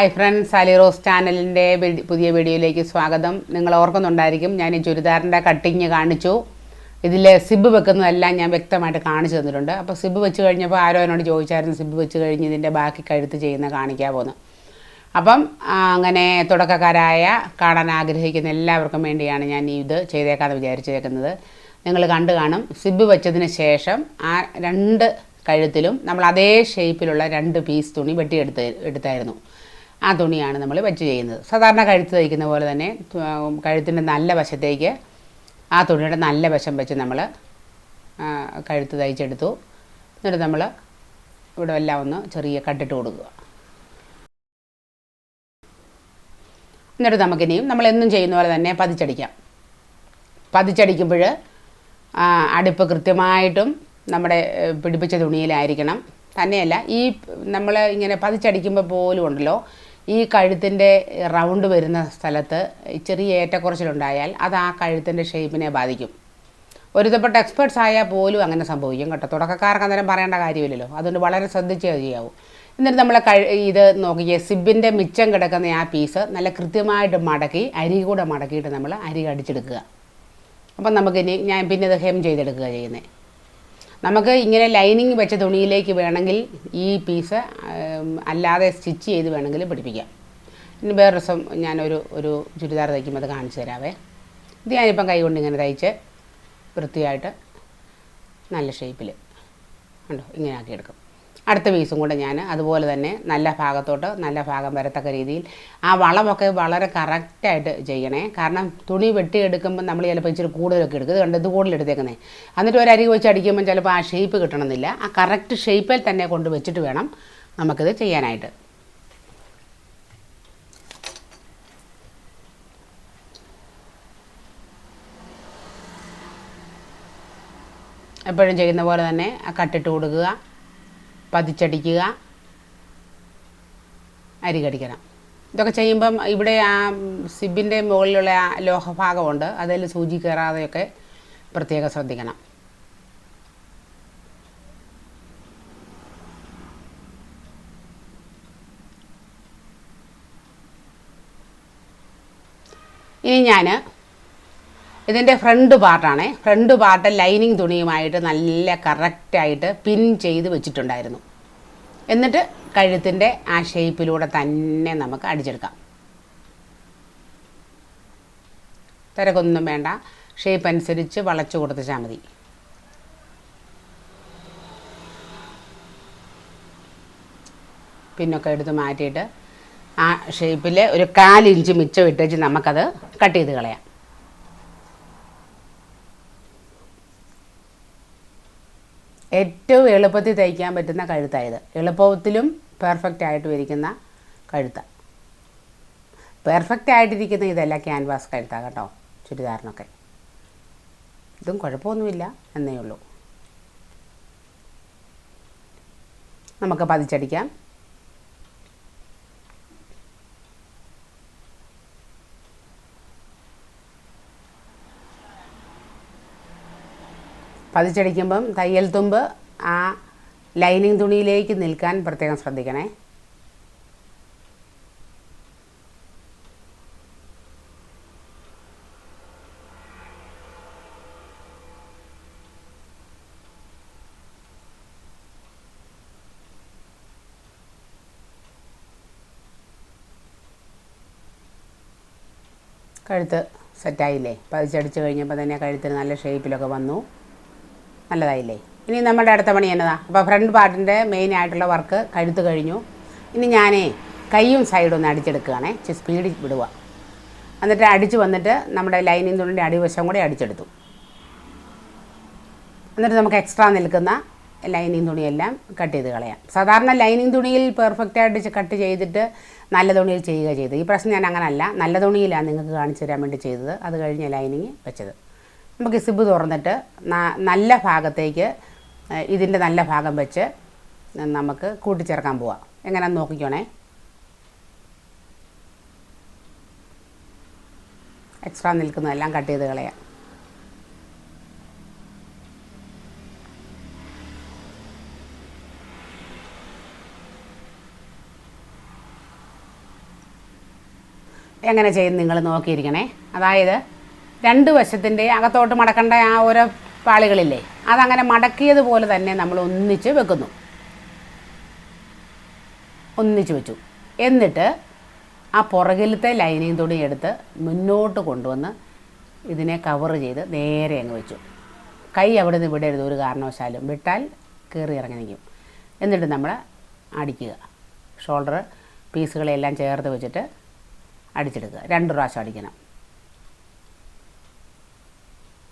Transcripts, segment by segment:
Hi friends Sally rose ചാനലിന്റെ പുതിയ വീഡിയോയിലേക്ക് സ്വാഗതം. നിങ്ങൾ ഓർക്കുന്നുണ്ടായിരിക്കും ഞാൻ ഈ ചുരിദാറിന്റെ കട്ടിങ് കാണിച്ചു. ഇതിൽ സിബ് വെക്കുന്നതെല്ലാം ഞാൻ വ്യക്തമായിട്ട് കാണിച്ചു തന്നിട്ടുണ്ട്. അപ്പോൾ സിബ് വെച്ച് കഴിഞ്ഞപ്പോൾ ആരോ എന്നോട് ചോദിച്ചായിരുന്നു സിബ് വെച്ച് കഴിഞ്ഞ് ഇതിന്റെ ബാക്കി കഴുത്ത് ചെയ്യുന്ന കാണിക്കാൻ പോകുന്നു അപ്പം അങ്ങനെ തുടക്കക്കാരായ കാണാൻ ആഗ്രഹിക്കുന്ന എല്ലാവർക്കും വേണ്ടിയാണ് ഞാൻ ഇത് ചെയ്തേക്കാന്ന് വിചാരിച്ചേക്കുന്നത്. നിങ്ങൾ കണ്ടു കാണും. സിബ് വെച്ചതിന് ശേഷം ആ രണ്ട് കഴുത്തിലും നമ്മൾ അതേ ഷേപ്പിലുള്ള രണ്ട് പീസ് തുണി വെട്ടിയെടുത്ത് എടുത്തായിരുന്നു. ആ തുണിയാണ് നമ്മൾ വെച്ച് ചെയ്യുന്നത്. സാധാരണ കഴുത്ത് തയ്ക്കുന്ന പോലെ തന്നെ കഴുത്തിന്റെ നല്ല വശത്തേക്ക് ആ തുണിയുടെ നല്ല വശം വെച്ച് നമ്മൾ കഴുത്ത് തയ്ച്ചെടുത്തു. എന്നിട്ട് നമ്മൾ ഇവിടെ എല്ലാം ഒന്ന് ചെറിയ കട്ടിട്ട് കൊടുക്കുക. എന്നിട്ട് നമുക്കിനിയും നമ്മൾ എന്നും ചെയ്യുന്ന പോലെ തന്നെ പതിച്ചടിക്കാം. പതിച്ചടിക്കുമ്പോൾ അടുപ്പ് കൃത്യമായിട്ടും നമ്മുടെ പിടിപ്പിച്ച തുണിയിലായിരിക്കണം. തന്നെയല്ല ഈ നമ്മൾ ഇങ്ങനെ പതിച്ചടിക്കുമ്പോൾ പോലും ഉണ്ടല്ലോ ഈ കഴുത്തിന്റെ റൗണ്ട് വരുന്ന സ്ഥലത്ത് ചെറിയ ഏറ്റക്കുറച്ചിലുണ്ടായാൽ അത് ആ കഴുത്തിന്റെ ഷേപ്പിനെ ബാധിക്കും. ഒരുതപ്പെട്ട എക്സ്പേർട്സ് ആയാൽ പോലും അങ്ങനെ സംഭവിക്കും കേട്ടോ. തുടക്കക്കാർക്ക് അന്നേരം പറയേണ്ട കാര്യമില്ലല്ലോ. അതുകൊണ്ട് വളരെ ശ്രദ്ധിച്ചേ ചെയ്യാവൂ. എന്നിട്ട് നമ്മൾ കഴി ഇത് നോക്കിയേ സിബിന്റെ മിച്ചം കിടക്കുന്ന ആ പീസ് നല്ല കൃത്യമായിട്ട് മടക്കി അരി കൂടെ മടക്കിയിട്ട് നമ്മൾ അരി കടിച്ചെടുക്കുക അപ്പം നമുക്കിനി ഞാൻ പിന്നെ ഇത് ഹെം ചെയ്തെടുക്കുക ചെയ്യുന്നത് നമുക്ക് ഇങ്ങനെ ലൈനിങ് വെച്ച തുണിയിലേക്ക് വേണമെങ്കിൽ ഈ പീസ് അല്ലാതെ സ്റ്റിച്ച് ചെയ്ത് വേണമെങ്കിൽ പിടിപ്പിക്കാം. ഇനി വേറെ ദിവസം ഞാനൊരു ഒരു ചുരിദാർ തയ്ക്കുമ്പോൾ അത് കാണിച്ചു തരാവേ. ഇത് ഞാനിപ്പം കൈ കൊണ്ട് ഇങ്ങനെ തയ്ച്ച് വൃത്തിയായിട്ട് നല്ല ഷേപ്പിൽ ഉണ്ടോ ഇങ്ങനെ ആക്കിയെടുക്കും. അടുത്ത പീസും കൂടെ ഞാൻ അതുപോലെ തന്നെ നല്ല ഭാഗത്തോട്ട് നല്ല ഭാഗം വരത്തക്ക രീതിയിൽ ആ വളമൊക്കെ വളരെ കറക്റ്റായിട്ട് ചെയ്യണേ. കാരണം തുണി വെട്ടിയെടുക്കുമ്പോൾ നമ്മൾ ചിലപ്പോൾ ഇച്ചിരി കൂടുതലൊക്കെ എടുക്കും. ഇത് കണ്ട്? ഇത് കൂടുതലെടുത്തേക്കുന്നേ എന്നിട്ട് ഒരു അരി വെച്ച് അടിക്കുമ്പോൾ ചിലപ്പോൾ ആ ഷേപ്പ് കിട്ടണമെന്നില്ല. ആ കറക്റ്റ് ഷേപ്പിൽ തന്നെ കൊണ്ട് വെച്ചിട്ട് വേണം നമുക്കിത് ചെയ്യാനായിട്ട്. എപ്പോഴും ചെയ്യുന്ന പോലെ തന്നെ കട്ടിട്ട് കൊടുക്കുക. പതിച്ചടിക്കുക അരി കടിക്കണം. ഇതൊക്കെ ചെയ്യുമ്പം ഇവിടെ ആ സിബിന്റെ മുകളിലുള്ള ആ ലോഹഭാഗമുണ്ട്. അതിൽ സൂചി കയറാതെയൊക്കെ പ്രത്യേകം ശ്രദ്ധിക്കണം. ഇനി ഞാൻ ഇതിന്റെ ഫ്രണ്ട് പാർട്ടാണ്. ഫ്രണ്ട് പാർട്ട് ലൈനിങ് തുണിയുമായിട്ട് നല്ല കറക്റ്റായിട്ട് പിൻ ചെയ്ത് വെച്ചിട്ടുണ്ടായിരുന്നു. എന്നിട്ട് കഴുത്തിന്റെ ആ ഷേപ്പിലൂടെ തന്നെ നമുക്ക് അടിച്ചെടുക്കാം. തിരക്കൊന്നും വേണ്ട. ഷേപ്പ് അനുസരിച്ച് വളച്ചു കൊടുത്താൽ മതി. പിന്നൊക്കെ എടുത്ത് മാറ്റിയിട്ട് ആ ഷേപ്പിൽ ഒരു കാലിഞ്ച് മിച്ചം ഇട്ടേച്ച് നമുക്കത് കട്ട് ചെയ്ത് കളയാം. ഏറ്റവും എളുപ്പത്തിൽ തയ്ക്കാൻ പറ്റുന്ന കഴുത്തായത്. എളുപ്പത്തിലും പെർഫെക്റ്റ് ആയിട്ടും ഇരിക്കുന്ന കഴുത്ത. പെർഫെക്റ്റ് ആയിട്ടിരിക്കുന്ന ഇതല്ല ക്യാൻവാസ് കഴുത്താണ് കേട്ടോ ചുരിദാറിനൊക്കെ. ഇതും കുഴപ്പമൊന്നുമില്ല എന്നേ ഉള്ളൂ. നമുക്ക് പതിച്ചടിക്കാം. പതിച്ചടിക്കുമ്പം തയ്യൽ തുമ്പ് ആ ലൈനിങ് തുണിയിലേക്ക് നിൽക്കാൻ പ്രത്യേകം ശ്രദ്ധിക്കണേ. കഴുത്ത് സെറ്റായില്ലേ പതിച്ചടിച്ച് കഴിഞ്ഞപ്പോൾ തന്നെ കഴുത്തിൽ നല്ല ഷേപ്പിലൊക്കെ വന്നു. നല്ലതായില്ലേ? ഇനി നമ്മുടെ അടുത്ത പണി എന്നതാ? അപ്പോൾ ഫ്രണ്ട് പാർട്ടിന്റെ മെയിൻ ആയിട്ടുള്ള വർക്ക് കഴുത്ത് കഴിഞ്ഞു. ഇനി ഞാനേ കൈയും സൈഡും ഒന്ന് അടിച്ചെടുക്കുകയാണേ. സ്പീഡിൽ വിടുക എന്നിട്ട് അടിച്ച് വന്നിട്ട് നമ്മുടെ ലൈനിങ് തുണിന്റെ അടിവശം കൂടി അടിച്ചെടുത്തു. എന്നിട്ട് നമുക്ക് എക്സ്ട്രാ നിൽക്കുന്ന ലൈനിങ് തുണിയെല്ലാം കട്ട് ചെയ്ത് കളയാം. സാധാരണ ലൈനിങ് തുണിയിൽ പെർഫെക്റ്റ് ആയിട്ട് കട്ട് ചെയ്തിട്ട് നല്ല തുണിയിൽ ചെയ്യുക ചെയ്തത് ഈ പ്രശ്നം ഞാൻ അങ്ങനല്ല. നല്ല തുണിയിലാണ് നിങ്ങൾക്ക് കാണിച്ചു തരാൻ വേണ്ടി ചെയ്തത്. അത് കഴിഞ്ഞ് ലൈനിങ് വെച്ചത്. നമുക്ക് സിബ് തുറന്നിട്ട് നല്ല ഭാഗത്തേക്ക് ഇതിന്റെ നല്ല ഭാഗം വെച്ച് നമുക്ക് കൂട്ടിച്ചേർക്കാൻ പോവാം. എങ്ങനെയാണെന്ന് നോക്കിക്കോണേ. എക്സ്ട്രാ നിൽക്കുന്നതെല്ലാം കട്ട് ചെയ്ത് കളയാം. എങ്ങനെ ചെയ്യും നിങ്ങൾ നോക്കിയിരിക്കണേ. അതായത് രണ്ട് വശത്തിന്റെ അകത്തോട്ട് മടക്കേണ്ട ആ ഓരോ പാളികളില്ലേ അതങ്ങനെ മടക്കിയതുപോലെ തന്നെ നമ്മൾ ഒന്നിച്ച് വെക്കുന്നു. ഒന്നിച്ച് വെച്ചു. എന്നിട്ട് ആ പുറകിലത്തെ ലൈനിങ് തുണി എടുത്ത് മുന്നോട്ട് കൊണ്ടുവന്ന് ഇതിനെ കവർ ചെയ്ത് നേരെ അങ്ങ് വെച്ചു. കൈ അവിടെ നിന്ന് വിടരുത് ഒരു കാരണവശാലും. വിട്ടാൽ കയറി ഇറങ്ങി നിൽക്കും. എന്നിട്ട് നമ്മൾ അടിക്കുക. ഷോൾഡർ പീസുകളെല്ലാം ചേർത്ത് വെച്ചിട്ട് അടിച്ചെടുക്കുക. രണ്ട് പ്രാവശ്യം അടിക്കണം.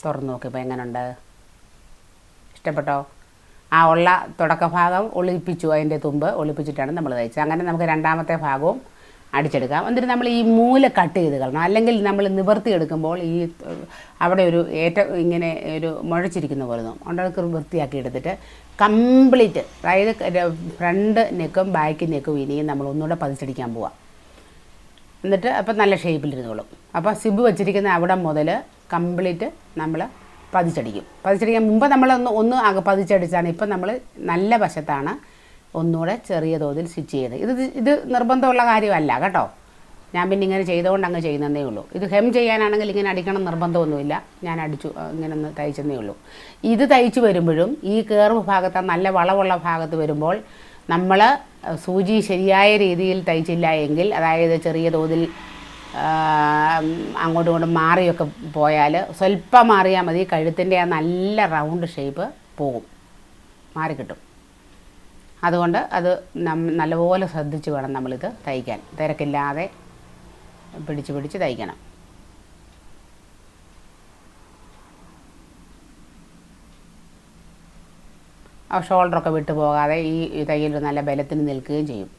തുറന്നു നോക്കിയപ്പോൾ എങ്ങനെയുണ്ട് ഇഷ്ടപ്പെട്ടോ? ആ ഉള്ള തുടക്ക ഭാഗം ഒളിപ്പിച്ചു അതിന്റെ തുമ്പ് ഒളിപ്പിച്ചിട്ടാണ് നമ്മൾ തയ്ച്ചത്. അങ്ങനെ നമുക്ക് രണ്ടാമത്തെ ഭാഗവും അടിച്ചെടുക്കാം. എന്നിട്ട് നമ്മൾ ഈ മൂല കട്ട് ചെയ്ത് കളയണം അല്ലെങ്കിൽ നമ്മൾ നിവർത്തി എടുക്കുമ്പോൾ ഈ അവിടെ ഒരു ഏറ്റ ഇങ്ങനെ ഒരു മുഴച്ചിരിക്കുന്ന പോലെ തോന്നും. അതുകൊണ്ട് അത് വൃത്തിയാക്കി എടുത്തിട്ട് കംപ്ലീറ്റ് അതായത് ഫ്രണ്ട് നെക്കും ബാക്ക് നെക്കും ഇനിയും നമ്മൾ ഒന്നുകൂടെ പതിച്ചടിക്കാൻ പോവാം. എന്നിട്ട് അപ്പം നല്ല ഷേപ്പിലിരുന്നോളും. അപ്പോൾ സിബ് വെച്ചിരിക്കുന്ന അവിടെ മുതൽ കംപ്ലീറ്റ് നമ്മൾ പതിച്ചടിക്കും. പതിച്ചടിക്കാൻ മുമ്പ് നമ്മളൊന്ന് ഒന്ന് അക പതിച്ചടിച്ചാണ് ഇപ്പം നമ്മൾ നല്ല വശത്താണ് ഒന്നുകൂടെ ചെറിയ തോതിൽ സ്റ്റിച്ച് ചെയ്ത് ഇത് ഇത് നിർബന്ധമുള്ള കാര്യമല്ല കേട്ടോ. ഞാൻ പിന്നെ ഇങ്ങനെ ചെയ്തുകൊണ്ട് അങ്ങ് ചെയ്യുന്നതേ ഉള്ളൂ. ഇത് ഹെം ചെയ്യാനാണെങ്കിൽ ഇങ്ങനെ അടിക്കണം നിർബന്ധമൊന്നുമില്ല. ഞാൻ അടിച്ചു ഇങ്ങനെ ഒന്ന് തയ്ച്ചെന്നേ ഉള്ളൂ. ഇത് തയ്ച്ച് വരുമ്പോഴും ഈ കയർവ് ഭാഗത്ത് നല്ല വളവുള്ള ഭാഗത്ത് വരുമ്പോൾ നമ്മൾ സൂചി ശരിയായ രീതിയിൽ തയ്ച്ചില്ല എങ്കിൽ അതായത് ചെറിയ തോതിൽ അങ്ങോട്ടും ഇങ്ങോട്ടും മാറിയൊക്കെ പോയാൽ സ്വല്പം മാറിയാൽ മതി. കഴുത്തിന്റെ ആ നല്ല റൗണ്ട് ഷേപ്പ് പോകും മാറിക്കിട്ടും അതുകൊണ്ട് അത് നല്ലപോലെ ശ്രദ്ധിച്ച് വേണം നമ്മളിത് തയ്ക്കാൻ. തിരക്കില്ലാതെ പിടിച്ച് പിടിച്ച് തയ്ക്കണം. ഷോൾഡറൊക്കെ വിട്ടു പോകാതെ ഈ തയ്യൽ നല്ല ബലത്തിന് നിൽക്കുകയും ചെയ്യും.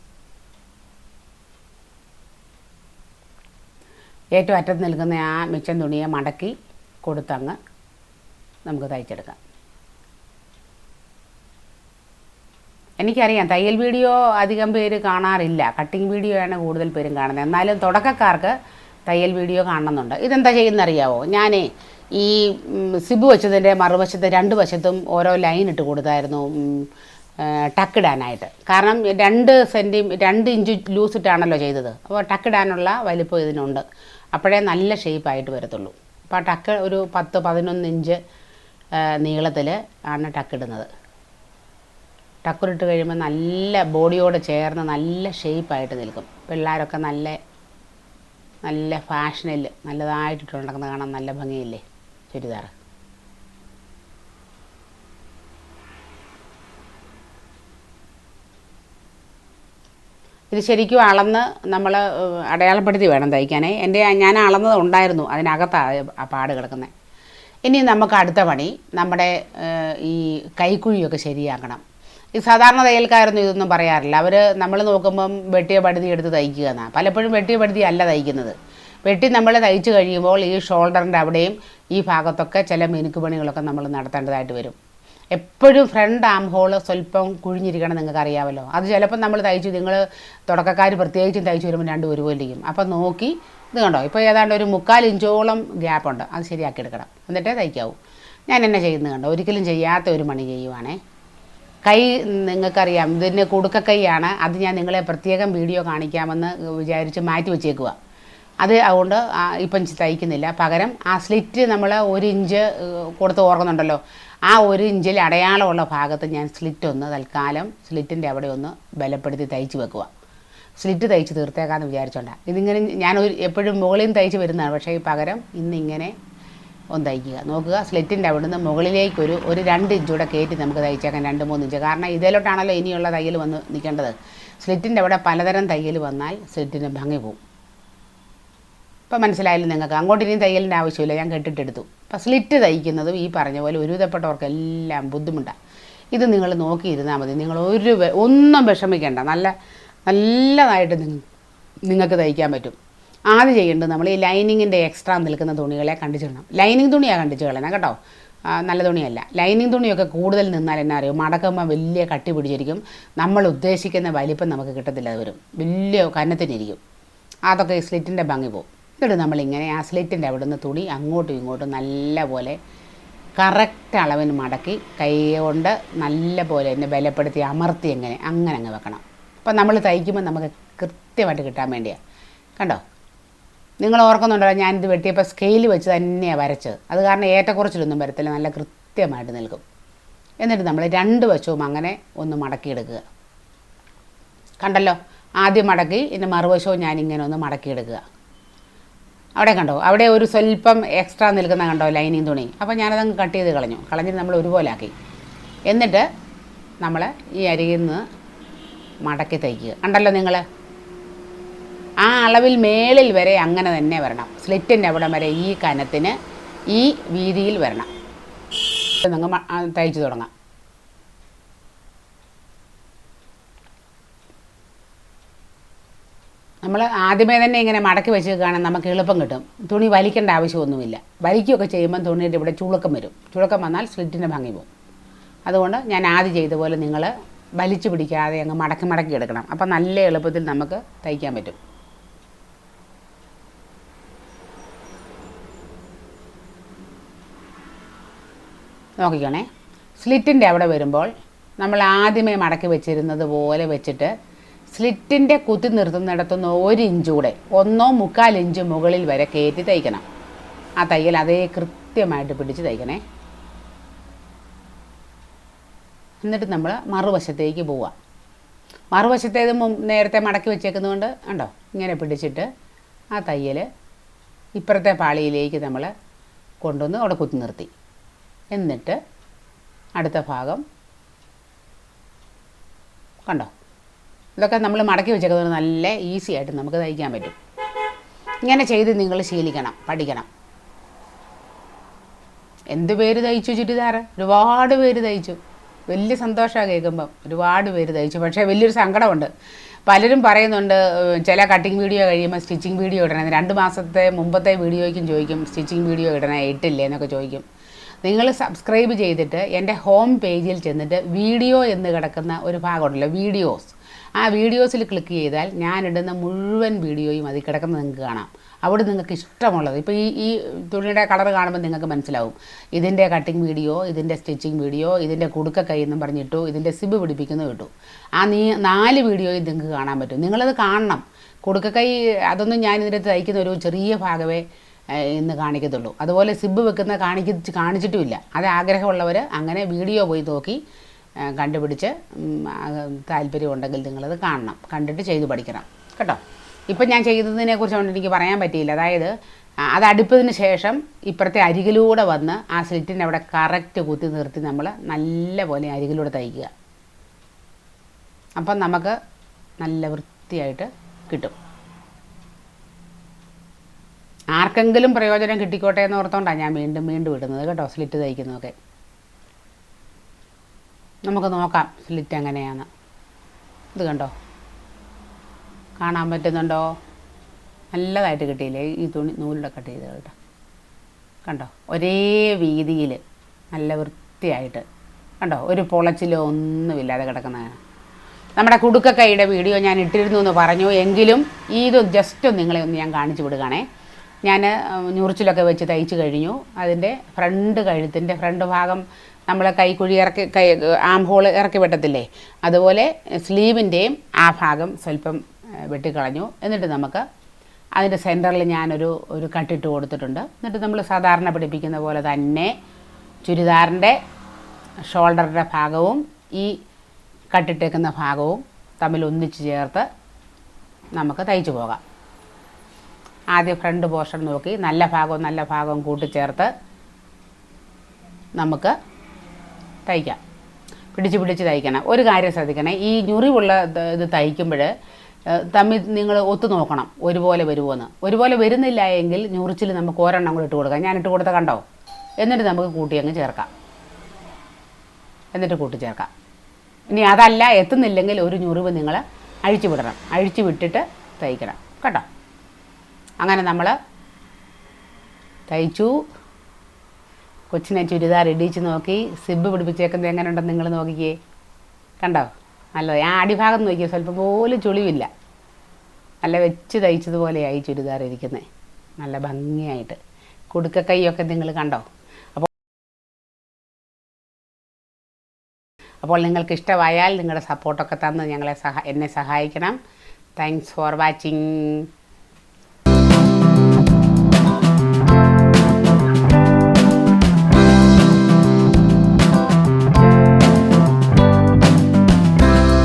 ഏറ്റവും അറ്റത്ത് നിൽക്കുന്ന ആ മിച്ചം തുണിയെ മടക്കി കൊടുത്തങ്ങ് നമുക്ക് തയ്ച്ചെടുക്കാം. എനിക്കറിയാം തയ്യൽ വീഡിയോ അധികം പേര് കാണാറില്ല. കട്ടിങ് വീഡിയോയാണ് കൂടുതൽ പേരും കാണുന്നത്. എന്നാലും തുടക്കക്കാർക്ക് തയ്യൽ വീഡിയോ കാണണമെന്നുണ്ട്. ഇതെന്താ ചെയ്യുന്നറിയാവോ? ഞാൻ ഈ സിബു വെച്ചതിന്റെ മറുവശത്ത് രണ്ട് വശത്തും ഓരോ ലൈൻ ഇട്ട് കൊടുത്തായിരുന്നു ടക്കിടാനായിട്ട്. കാരണം രണ്ട് സെന്റി രണ്ട് ഇഞ്ച് ലൂസ് ഇട്ടാണല്ലോ ചെയ്തത്. അപ്പോൾ ടക്കിടാനുള്ള വലിപ്പം ഇതിനുണ്ട്. അപ്പോഴേ നല്ല ഷേപ്പായിട്ട് വരത്തുള്ളൂ. അപ്പോൾ ടക്ക് ഒരു പത്ത് പതിനൊന്ന് ഇഞ്ച് നീളത്തിൽ ആണ് ടക്കിടുന്നത്. ടക്കുരിട്ട് കഴിയുമ്പോൾ നല്ല ബോഡിയോട് ചേർന്ന് നല്ല ഷേപ്പായിട്ട് നിൽക്കും. പിള്ളേരൊക്കെ നല്ല നല്ല ഫാഷനിൽ നല്ലതായിട്ടിട്ട് നടക്കുന്ന കാണാൻ നല്ല ഭംഗിയില്ലേ? ചുരിദാർ. ഇത് ശരിക്കും അളന്ന് നമ്മൾ അടയാളപ്പെടുത്തി വേണം തയ്ക്കാനേ. എന്റെ ഞാൻ അളന്നത് ഉണ്ടായിരുന്നു അതിനകത്താണ് ആ പാട് കിടക്കുന്നത് ഇനി നമുക്ക് അടുത്ത പണി. നമ്മുടെ ഈ കൈക്കുഴിയൊക്കെ ശരിയാക്കണം. ഈ സാധാരണ തയ്യൽക്കാരൊന്നും ഇതൊന്നും പറയാറില്ല. അവർ നമ്മൾ നോക്കുമ്പം വെട്ടിയ പടുതി എടുത്ത് തയ്ക്കുക എന്നാണ് പലപ്പോഴും വെട്ടിയ പടുതി അല്ല തയ്ക്കുന്നത്. വെട്ടി നമ്മൾ തയ്ച്ച് കഴിയുമ്പോൾ ഈ ഷോൾഡറിന്റെ അവിടെയും ഈ ഭാഗത്തൊക്കെ ചില മിനുക്ക് പണികളൊക്കെ നമ്മൾ നടത്തേണ്ടതായിട്ട് വരും. എപ്പോഴും ഫ്രണ്ട് ആം ഹോൾ സ്വല്പം കുഴിഞ്ഞിരിക്കണം നിങ്ങൾക്ക് അറിയാമല്ലോ അത് ചിലപ്പോൾ നമ്മൾ തയ്ച്ചു നിങ്ങൾ തുടക്കക്കാർ പ്രത്യേകിച്ചും തയ്ച്ചു വരുമ്പോൾ രണ്ടും ഒരുപോലെ ഇരിക്കും അപ്പം നോക്കി ഇത് കണ്ടോ? ഇപ്പോൾ ഏതാണ്ട് ഒരു മുക്കാൽ ഇഞ്ചോളം ഗ്യാപ്പുണ്ട് അത് ശരിയാക്കി എടുക്കണം. എന്നിട്ടേ തയ്ക്കാവൂ. ഞാൻ എന്നെ ചെയ്യുന്നത് കണ്ടോ? ഒരിക്കലും ചെയ്യാത്ത ഒരു മണി ചെയ്യുവാണേ. കൈ നിങ്ങൾക്കറിയാം. ഇതിന് കുടുക്കക്കൈയാണ്. അത് ഞാൻ നിങ്ങളെ പ്രത്യേകം വീഡിയോ കാണിക്കാമെന്ന് വിചാരിച്ച് മാറ്റി വെച്ചേക്കുക അത് അതുകൊണ്ട് ഇപ്പം തയ്ക്കുന്നില്ല. പകരം ആ സ്ലിറ്റ് നമ്മൾ ഒരു ഇഞ്ച് കൊടുത്ത് ഓർക്കുന്നുണ്ടല്ലോ. ആ ഒരു ഇഞ്ചിൽ അടയാളമുള്ള ഭാഗത്ത് ഞാൻ സ്ലിറ്റ് ഒന്ന് തൽക്കാലം സ്ലിറ്റിന്റെ അവിടെ ഒന്ന് ബലപ്പെടുത്തി തയ്ച്ച് വെക്കുക. സ്ലിറ്റ് തയ്ച്ച് തീർത്തേക്കാന്ന് വിചാരിച്ചോണ്ടാണ് ഇതിങ്ങനെ ഞാൻ ഒരു എപ്പോഴും മുകളിൽ നിന്ന് തയ്ച്ച് വരുന്നതാണ്. പക്ഷേ ഈ പകരം ഇന്നിങ്ങനെ ഒന്ന് തയ്ക്കുക. നോക്കുക സ്ലിറ്റിന്റെ അവിടുന്ന് മുകളിലേക്ക് ഒരു ഒരു രണ്ട് ഇഞ്ചൂടെ കയറ്റി നമുക്ക് തയ്ച്ചേക്കാം രണ്ട് മൂന്ന് ഇഞ്ച്. കാരണം ഇതിലോട്ടാണല്ലോ ഇനിയുള്ള തയ്യൽ വന്ന് നിൽക്കേണ്ടത്. സ്ലിറ്റിന്റെ അവിടെ പലതരം തയ്യൽ വന്നാൽ സ്ലിറ്റിന് ഭംഗി പോവും. ഇപ്പം മനസ്സിലായാലും നിങ്ങൾക്ക് അങ്ങോട്ട് ഇനിയും തയ്യലിന്റെ ആവശ്യമില്ല. ഞാൻ കെട്ടിട്ടെടുത്തു. അപ്പം സ്ലിറ്റ് തയ്ക്കുന്നതും ഈ പറഞ്ഞ പോലെ ഒരുവിധപ്പെട്ടവർക്കെല്ലാം ബുദ്ധിമുട്ടാണ് ഇത് നിങ്ങൾ നോക്കിയിരുന്നാൽ മതി. നിങ്ങൾ ഒരു ഒന്നും വിഷമിക്കേണ്ട. നല്ല നല്ലതായിട്ട് നിങ്ങ- നിങ്ങൾക്ക് തയ്ക്കാൻ പറ്റും. ആദ്യം ചെയ്യേണ്ടത് നമ്മൾ ഈ ലൈനിങ്ങിന്റെ എക്സ്ട്രാ നിൽക്കുന്ന തുണികളെ കണ്ടിച്ചിടണം. ലൈനിങ് തുണിയാണ് കണ്ടിച്ച് കളയണം കേട്ടോ. നല്ല തുണിയല്ല. ലൈനിങ് തുണിയൊക്കെ കൂടുതൽ നിന്നാൽ എന്നാ അറിയും? മടക്കുമ്പോൾ വലിയ കട്ടി പിടിച്ചിരിക്കും. നമ്മൾ ഉദ്ദേശിക്കുന്ന വലിപ്പം നമുക്ക് കിട്ടത്തില്ല. അത് വരും. വലിയ കന്നത്തിനിരിക്കും അതൊക്കെ സ്ലിറ്റിന്റെ ഭംഗി പോകും എന്നിട്ട് നമ്മളിങ്ങനെ ആ സ്ലിറ്റിന്റെ അവിടെ നിന്ന് തുണി അങ്ങോട്ടും ഇങ്ങോട്ടും നല്ല പോലെ കറക്റ്റ് അളവിന് മടക്കി കൈ കൊണ്ട് നല്ല പോലെ എന്നെ ബലപ്പെടുത്തി അമർത്തി എങ്ങനെ അങ്ങനെ അങ്ങ് വെക്കണം. അപ്പം നമ്മൾ തയ്ക്കുമ്പോൾ നമുക്ക് കൃത്യമായിട്ട് കിട്ടാൻ വേണ്ടിയാണ് കണ്ടോ? നിങ്ങൾ ഓർക്കുന്നുണ്ടോ ഞാനിത് വെട്ടിയപ്പോൾ സ്കെയിൽ വെച്ച് തന്നെയാണ് വരച്ചത്. അത് കാരണം ഏറ്റക്കുറച്ചിലൊന്നും വരത്തില്ല നല്ല കൃത്യമായിട്ട് നിൽക്കും. എന്നിട്ട് നമ്മൾ രണ്ട് വശവും അങ്ങനെ ഒന്ന് മടക്കിയെടുക്കുക. കണ്ടല്ലോ? ആദ്യം മടക്കി ഇനി മറുവശവും ഞാനിങ്ങനെ ഒന്ന് മടക്കിയെടുക്കുക. അവിടെ കണ്ടോ? അവിടെ ഒരു സ്വല്പം എക്സ്ട്രാ നിൽക്കുന്ന കണ്ടോ ലൈനിങ് തുണി? അപ്പോൾ ഞാനതങ്ങ് കട്ട് ചെയ്ത് കളഞ്ഞു. കളഞ്ഞിട്ട് നമ്മൾ ഒരുപോലെ ആക്കി എന്നിട്ട് നമ്മൾ ഈ അരിയിൽ നിന്ന് മടക്കി തയ്ക്കുക. കണ്ടല്ലോ നിങ്ങൾ ആ അളവിൽ മേളിൽ വരെ അങ്ങനെ തന്നെ വരണം. സ്ലിറ്റിന്റെ അവിടെ വരെ ഈ കനത്തിന് ഈ വീതിയിൽ വരണം. നിങ്ങൾ തയ്ച്ചു തുടങ്ങാം. നമ്മൾ ആദ്യമേ തന്നെ ഇങ്ങനെ മടക്കി വെച്ച് കാണാൻ നമുക്ക് എളുപ്പം കിട്ടും. തുണി വലിക്കേണ്ട ആവശ്യമൊന്നുമില്ല. വലിക്കുകയൊക്കെ ചെയ്യുമ്പം തുണിയുടെ ഇവിടെ ചുളുക്കം വരും. ചുളുക്കം വന്നാൽ സ്ലിറ്റിന്റെ ഭംഗി പോകും. അതുകൊണ്ട് ഞാൻ ആദ്യം ചെയ്ത പോലെ നിങ്ങൾ വലിച്ചു പിടിക്കാതെ അങ്ങ് മടക്കി മടക്കി എടുക്കണം. അപ്പം നല്ല എളുപ്പത്തിൽ നമുക്ക് തയ്ക്കാൻ പറ്റും. നോക്കിക്കണേ. സ്ലിറ്റിന്റെ അവിടെ വരുമ്പോൾ നമ്മൾ ആദ്യമേ മടക്കി വെച്ചിരുന്നത് പോലെ വെച്ചിട്ട് സ്ലിറ്റിന്റെ കുത്തി നിർത്തുന്നിടത്തുനിന്ന് ഒരു ഇഞ്ച് കൂടെ ഒന്നോ മുക്കാൽ ഇഞ്ച് മുകളിൽ വരെ കയറ്റി തയ്ക്കണം. ആ തയ്യൽ അതേ കൃത്യമായിട്ട് പിടിച്ച് തയ്ക്കണേ. എന്നിട്ട് നമ്മൾ മറുവശത്തേക്ക് പോവാം മറുവശത്തേത് നേരത്തെ മടക്കി വെച്ചേക്കുന്നതുകൊണ്ട് ഉണ്ടോ ഇങ്ങനെ പിടിച്ചിട്ട് ആ തയ്യൽ ഇപ്പുറത്തെ പാളിയിലേക്ക് നമ്മൾ കൊണ്ടുവന്ന് അവിടെ കുത്തി നിർത്തി. എന്നിട്ട് അടുത്ത ഭാഗം കണ്ടോ? ഇതൊക്കെ നമ്മൾ മടക്കി വെച്ചേക്കുന്നത് നല്ല ഈസി ആയിട്ട് നമുക്ക് തയ്ക്കാൻ പറ്റും. ഇങ്ങനെ ചെയ്ത് നിങ്ങൾ ശീലിക്കണം പഠിക്കണം. എന്ത് പേര് തയ്ച്ചു ചുരിദാറ്? ഒരുപാട് പേര് തയ്ച്ചു. വലിയ സന്തോഷമാണ് കേൾക്കുമ്പം. ഒരുപാട് പേര് തയ്ച്ചു. പക്ഷേ വലിയൊരു സങ്കടമുണ്ട്. പലരും പറയുന്നുണ്ട് ചില കട്ടിങ് വീഡിയോ കഴിയുമ്പോൾ സ്റ്റിച്ചിങ് വീഡിയോ ഇടണം രണ്ട് മാസത്തെ മുമ്പത്തെ വീഡിയോയ്ക്കും ചോദിക്കും സ്റ്റിച്ചിങ് വീഡിയോ ഇടണേ ഇട്ടില്ലേ? എന്നൊക്കെ ചോദിക്കും. നിങ്ങൾ സബ്സ്ക്രൈബ് ചെയ്തിട്ട് എന്റെ ഹോം പേജിൽ ചെന്നിട്ട് വീഡിയോ എന്ന് കിടക്കുന്ന ഒരു ഭാഗമുണ്ടല്ലോ വീഡിയോസ് ആ വീഡിയോസിൽ ക്ലിക്ക് ചെയ്താൽ ഞാനിടുന്ന മുഴുവൻ വീഡിയോയും അതിൽ കിടക്കുന്നത് നിങ്ങൾക്ക് കാണാം. അവിടെ നിങ്ങൾക്ക് ഇഷ്ടമുള്ളത്. ഇപ്പോൾ ഈ ഈ തുണിയുടെ കളർ കാണുമ്പോൾ നിങ്ങൾക്ക് മനസ്സിലാവും. ഇതിന്റെ കട്ടിങ് വീഡിയോ ഇതിന്റെ സ്റ്റിച്ചിങ് വീഡിയോ ഇതിന്റെ കുടുക്ക കൈ എന്നും പറഞ്ഞിട്ടു ഇതിന്റെ സിബ് പിടിപ്പിക്കുന്നത് കിട്ടു ആ നീ നാല് വീഡിയോയും നിങ്ങൾക്ക് കാണാൻ പറ്റും. നിങ്ങളത് കാണണം. കുടുക്കക്കൈ അതൊന്നും ഞാൻ ഇതിന്റെ തയ്ക്കുന്ന ഒരു ചെറിയ ഭാഗമേ ഇന്ന് കാണിക്കത്തുള്ളൂ. അതുപോലെ സിബ് വെക്കുന്ന കാണിക്ക കാണിച്ചിട്ടുമില്ല. അത് ആഗ്രഹമുള്ളവർ അങ്ങനെ വീഡിയോ പോയി നോക്കി കണ്ടുപിടിച്ച് താല്പര്യമുണ്ടെങ്കിൽ നിങ്ങളത് കാണണം. കണ്ടിട്ട് ചെയ്തു പഠിക്കണം. കേട്ടോ? ഇപ്പം ഞാൻ ചെയ്തതിനെ കുറിച്ചുകൊണ്ട് എനിക്ക് പറയാൻ പറ്റിയില്ല. അതായത് അത് അടുപ്പതിന് ശേഷം ഇപ്പുറത്തെ അരികിലൂടെ വന്ന് ആ സ്ലിറ്റിന്റെ അവിടെ കറക്റ്റ് കുത്തി നിർത്തി നമ്മൾ നല്ല പോലെ അരികിലൂടെ തയ്ക്കുക. അപ്പം നമുക്ക് നല്ല വൃത്തിയായിട്ട് കിട്ടും. ആർക്കെങ്കിലും പ്രയോജനം കിട്ടിക്കോട്ടെ എന്ന് ഓർത്തോണ്ടാണ് ഞാൻ വീണ്ടും വീണ്ടും ഇടുന്നത് കേട്ടോ സ്ലിറ്റ് തയ്ക്കുന്നതൊക്കെ. നമുക്ക് നോക്കാം. സ്ലിറ്റ് എങ്ങനെയാണ്. ഇത് കണ്ടോ? കാണാൻ പറ്റുന്നുണ്ടോ? നല്ലതായിട്ട് കിട്ടിയില്ലേ? ഈ തുണി നൂലിടെ കട്ട് ചെയ്ത് കേട്ടോ. കണ്ടോ? ഒരേ വീതിയിൽ നല്ല വൃത്തിയായിട്ട്. കണ്ടോ? ഒരു പൊളച്ചിലോ ഒന്നുമില്ലാതെ കിടക്കുന്നതാണ്. നമ്മുടെ കുടുക്കക്കൈയുടെ വീഡിയോ ഞാൻ ഇട്ടിരുന്നു എന്ന് പറഞ്ഞു. എങ്കിലും ഇത് ജസ്റ്റ് നിങ്ങളെ ഒന്ന് ഞാൻ കാണിച്ചു വിടുകയാണേ. ഞാൻ ഞുറിച്ചിലൊക്കെ വെച്ച് തയ്ച്ച് കഴിഞ്ഞു. അതിന്റെ ഫ്രണ്ട് കഴുത്തിന്റെ ഫ്രണ്ട് ഭാഗം നമ്മൾ കൈക്കുഴി ഇറക്കി കൈ ആം ഹോൾ ഇറക്കി വെട്ടത്തില്ലേ? അതുപോലെ സ്ലീവിന്റെയും ആ ഭാഗം സ്വല്പം വെട്ടിക്കളഞ്ഞു. എന്നിട്ട് നമുക്ക് അതിന്റെ സെന്ററിൽ ഞാനൊരു ഒരു കട്ടിട്ട് കൊടുത്തിട്ടുണ്ട്. എന്നിട്ട് നമ്മൾ സാധാരണ പിടിപ്പിക്കുന്ന പോലെ തന്നെ ചുരിദാറിന്റെ ഷോൾഡറിന്റെ ഭാഗവും ഈ കട്ടിട്ടേക്കുന്ന ഭാഗവും തമ്മിൽ ഒന്നിച്ച് ചേർത്ത് നമുക്ക് തയ്ച്ചു പോകാം. ആദ്യം ഫ്രണ്ട് പോർഷൻ നോക്കി നല്ല ഭാഗവും നല്ല ഭാഗവും കൂട്ടിച്ചേർത്ത് നമുക്ക് തയ്ക്കാം. പിടിച്ച് പിടിച്ച് തയ്ക്കണം. ഒരു കാര്യം ശ്രദ്ധിക്കണേ. ഈ ഞുറിവുള്ള ഇത് തയ്ക്കുമ്പോൾ തമ്മിൽ നിങ്ങൾ ഒത്തു നോക്കണം. ഒരുപോലെ വരുമോയെന്ന് ഒരുപോലെ വരുന്നില്ല എങ്കിൽ ഞുറിച്ചിൽ നമുക്ക് ഒരെണ്ണം കൂടി ഇട്ട് കൊടുക്കാം. ഞാൻ ഇട്ട് കൊടുത്ത കണ്ടോ? എന്നിട്ട് നമുക്ക് കൂട്ടി അങ്ങ് ചേർക്കാം. എന്നിട്ട് കൂട്ടി ചേർക്കാം. ഇനി അതല്ല എത്തുന്നില്ലെങ്കിൽ ഒരു ഞുറിവ് നിങ്ങൾ അഴിച്ചു വിടണം. അഴിച്ചു വിട്ടിട്ട് തയ്ക്കണം. കേട്ടോ? അങ്ങനെ നമ്മൾ തയ്ച്ചു. കൊച്ചിനെ ചുരിദാർ ഇടിച്ച് നോക്കി സിബ് പിടിപ്പിച്ചേക്കുന്നത് എങ്ങനെ ഉണ്ടെന്ന് നിങ്ങൾ നോക്കിക്കേ. കണ്ടോ? നല്ല ആ അടിഭാഗം നോക്കിയാൽ സ്വല്പം പോലും ചുളിവില്ല. നല്ല വെച്ച് തയ്ച്ചതുപോലെയായി ചുരിദാർ ഇരിക്കുന്നത് നല്ല ഭംഗിയായിട്ട്. കുടുക്ക നിങ്ങൾ കണ്ടോ? അപ്പോൾ അപ്പോൾ നിങ്ങൾക്ക് ഇഷ്ടമായാൽ നിങ്ങളുടെ സപ്പോർട്ടൊക്കെ തന്ന് ഞങ്ങളെ സഹ എന്നെ സഹായിക്കണം. Thanks for watching